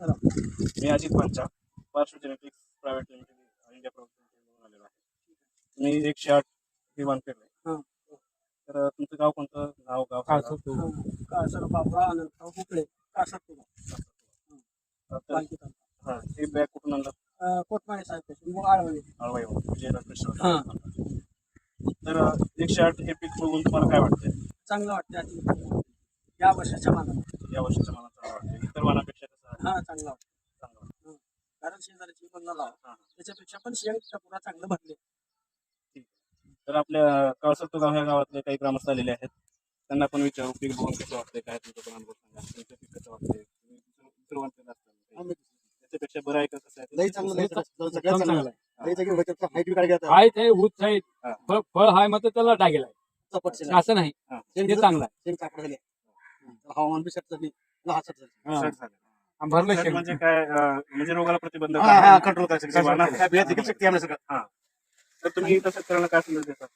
मी अजित पंचा Parshva genetics private limited India private आलेलो आहे. मी एकशे आठ विमान पेरले हा. तर तुमचं गाव कोणतं? नाव गाव. कासर बाबा अनंतराव कुकडे कासर तुला. हा, हे बॅग कुठून आणलं? कोटमाळे साहेब आळवाई विजयनगर कृष्ण हा. तर एकशे आठ हे पीक बघून तुम्हाला काय वाटतंय? चांगलं वाटतं या वर्षाच्या मानाने. या वर्षीचं मला चांगलं वाटतं इतर आहे? हा चांगलं. कारण पण लावा हा. त्याच्यापेक्षा पण शेण पुरा चांगलं भरले. तर आपल्या कळसत्तो गाव ह्या गावातले काही ग्रामस्थ आलेले आहेत. त्यांना पण विचारू पीक बघून कसं वाटतंय काय तुमचं पण अनुभव सांगा. तुमचं पीक कसं वाटतंय? तुम्ही दुसरं- दुसरं वाटतं असतं? त्याच्यापेक्षा बरं आहे का कसं आहे? लई चांगलं लई चांगलं सगळ्यात चांगलं. आहे लई जागी व्हायचं हाईट बी काढली आता आहे ते उच आहे. हा. फळ फळ आहे मग त्याला टाकेल आहे. चपट. असं नाही. ते चांगलं आहे. शेण कापड झाले हवामान बी. हा. शर्ट झालं. आणि भरलं. म्हणजे काय अं, म्हणजे रोगाला प्रतिबंध हा हा कंट्रोल करायचं. शक्ती आहे सगळं तर तुम्ही तसं करायला काय संदेश देता?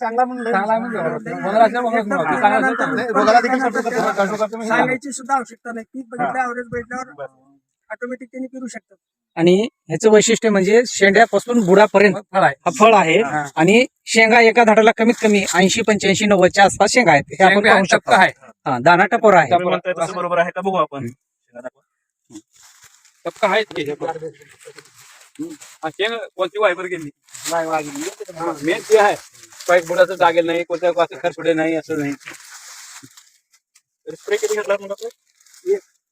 चांगला चांगला रोगाला देखील कंट्रोल करतो म्हणजे. सांगायची सुद्धा आवश्यकता नाही. पीक बघितलं ऑटोमॅटिक त्यांनी शकतात आणि ह्याचं वैशिष्ट्य म्हणजे शेंड्यापासून बुडापर्यंत फळ आहे. हा फळ आहे हा. आणि शेंगा एका झाडाला कमीत कमी ऐंशी पंच्याऐंशी नव्वदच्या आसपास शेंगा आहेत. हे आपण पाहू शकतो. आहे. हा, दाना टपोर आहे. तुम्ही म्हणताय तसं बरोबर आहे का? बघू आपण. टपका आहे ते. हा, शेंग कोणती वायबर गेली? मेन ते आहे. पाईप बुडाचं टाकेल नाही कोणत्या असं खरपुडे नाही असं नाही. स्प्रे किती घेतला म्हणलं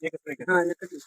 एक स्प्रे केला. हा एकच.